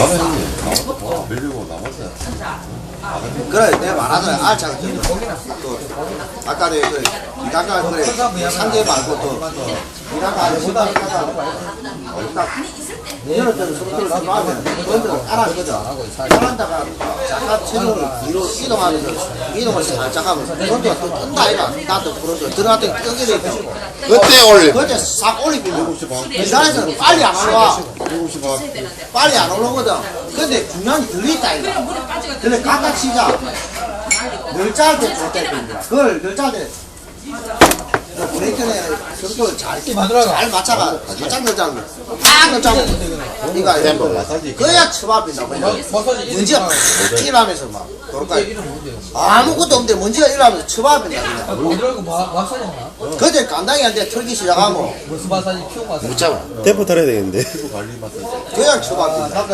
다음에 형님 나와서 밀리고 남았어요 그래 내가 말하잖아 알차가 또 아까 내가 그 이다가 그래 상계 말고 또 안에 보다 딱 이럴 때는 서로서로 나가면 그것들은 따라하거든 따라한다가 잠깐 체중을 뒤로 이동하면서 이동을 살짝 하면 그것도 또 뜬다 아이가 나도 그런데 들어갔더니 끄기를 그때 올려. 그때 싹 올리면 부산에서는 빨리 안 올라와. 빨리 안 올라오거든. 근데 중요한 게 들리있다 이거. 근데 깎아 치자 널짤때 좋대 니다 그걸 널짤때 브레이크에 속도를 잘, 잘 맞춰가. 살짝 널짜는 거딱 널짜면 이거 아니야? 그래야 처밥인다 먼지가 팍 일하면서 막 도로가에 아무것도 없는데 먼지가 일하면서 그냥. 어디라고 마사지나? 그때 간당이한테 털기 시작하면 무슨 마사지? 큐 마사지? 못 잡아. 템포 달아야 되겠는데. 그냥 처밥인다.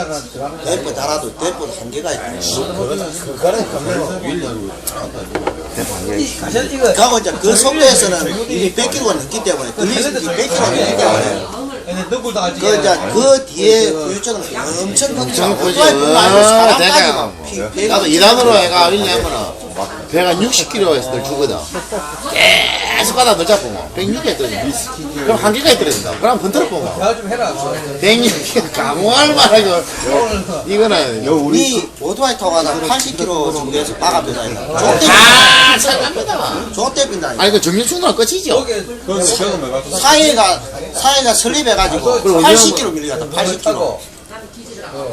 대포 달아도 대포 한계가 있다. 가셔 이거 가고 이제 그 속도에서는 100km가 넘기 때문에 들리는 게 100km가 넘기 때문에. 너굴 당하지. 그 이제 그 뒤에 후유증은 엄청 뿐만 아니고 아, 사람까지 내가 막 피- 피해가 나도 이단으로 해가 왜냐면 은 배가 60kg에서 늘 주거든. 계속 가다 너 잡고 뭐 106에 떨어진다. 그럼 한계까지 떨어진다. 그럼 번트를 뽑아. 대화 좀 해라. 106에 강호할 만하고 이거는 우리 오토바이 타고 가다 80km 정도에서 박아빈다 이거. 조대 다 상합니다. 조대 빈다 이거. 아니 그 충분한 끝이죠. 사이가 사이가 설립해가지고 80km 밀려갔다 80km. 타고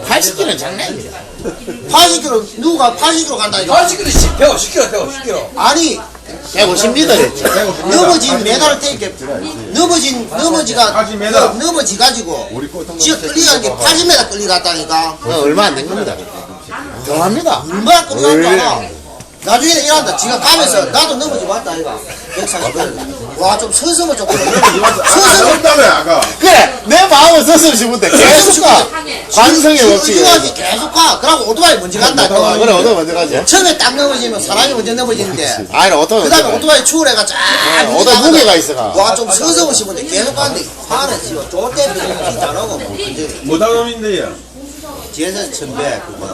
80kg는 장난입니다. 80km 누가 80km 간다 이거. 80kg 10, 100, 10kg, 100, 10kg. 아니 150m 했죠. 넘어진 메달을 떼게 넘어진 넘어지가 그 넘어지 가지고 지가 끌려간 게 80m 끌려갔다니까. 그거 얼마 안 된 겁니다. 더합니다. 얼마나 끌려간다. 나중에 일한다. 지가 가면서 나도 넘어지 봤다 이가 140까지. 와좀 서서면 좋고. 서서면 다음에 아까 그래 내 마음을 썼으면 싶은데 계속 가. 관성의 법칙. 지금까지 계속 가. 그러고 오토바이 먼저 간다. 아, 그래 어디 먼저 가지? 처음에 딱 넘어지면 사람이 먼저 넘어지는데. 아니 어디 그 다음에 오토바이 추월해가 쫙. 오토바이 무게가 있어가. 와좀 서서면 싶은데 계속 가는데 화는 지금 진짜 안 하고 뭐 못하는데요 뒤에서 천배 그거.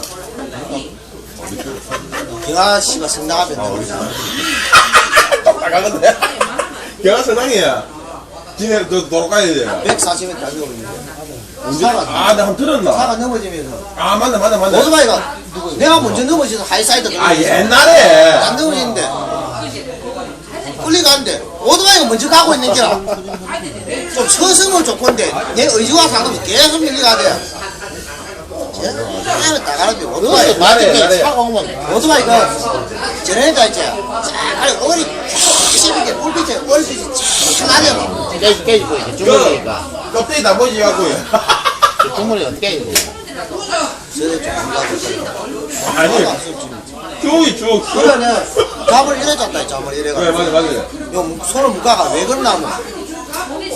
경아 씨가 성당하면 그냥. 나가는데? 경화 서당이야. 지네 너 도로 가야 돼요 140m 달리고 있는데. 차가, 아나 한번 들었나? 차가 넘어지면서. 아 맞네 맞네 맞네. 오토바이가 내가 먼저 넘어져서 하이사이드 아 옛날에. 안 넘어지는데. 끌리가는데. 오토바이가 먼저 가고 있는 게라 좀 서성은 좋건데 내 의지와 상관없이 계속 밀려가대 쟤는 나가는데 오토바이 말이 차가 오면 오토바이가 저러니까 이제 쫙 어리 깨시게 꿀빛에 얼핏이 쫙 나대고 깨지 깨지고 이제 주물이니까 껍데기 다 뭐지 갖고요 주물이 어떻게 깨지고 저래 좀안 가고 아니 주옥이 주옥 그러면은 잡을 이래 잡다 잡을 이래가 그래 맞아 맞아 요 손을 묶어가 왜 그러냐면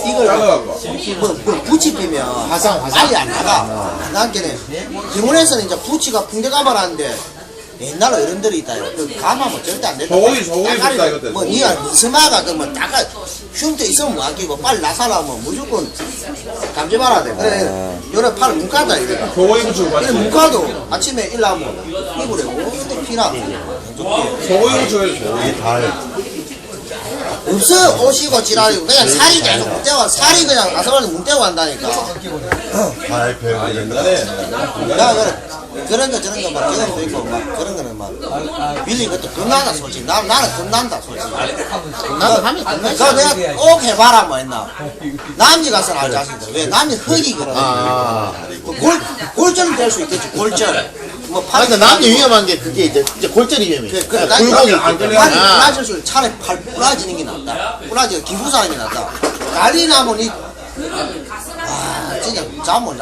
이걸 뭐, 뭐 부치 피면 화상, 화상. 빨리 안 나가. 안 나게네. 병원에서는 이제 부치가 붕대 감아라는데 옛날 어른들이 있다요 그 감하면 절대 안 된다. 소고기, 소고기 붙다, 이것들. 뭐 니가 스마가 그뭐 따가 흉터 있으면 맡기고 빨리 나사라면 무조건 감지 말아야 돼. 그래 요래 팔 묶었다 이래가 소고기 붙이고 근데 맞지? 묶어도 아침에 일나면 이불에 오래 피나. 소고기 붙여야지. 소고기 없어 오시고 지랄이고 그냥 살이 계속 문대고 살이 그냥 아서만에 문대고 한다니까 아이 옛날에 나 그래 그런 거 저런 거막 경험도 있고 막 그런 거는 막 빌리 그것도 겁나다 솔직히. 나, 나는 겁난다 솔직히. 나도 하면 끝나지. 그래서 내가 꼭 해봐라 뭐 했나. 남이 가서는 알 자식들 왜? 남이 흙이거든 아. 그 골, 골절은 될 수 있겠지 골절. 뭐아 근데 남이 위험한 게 그게 이제 이제 골절이 위험해. 그, 그, 아, 아. 부러질 수 차라리 팔 부러지는 게 낫다. 부러지가 기부사는 게 낫다. 난리 나면 이 아, 진짜 잠을 자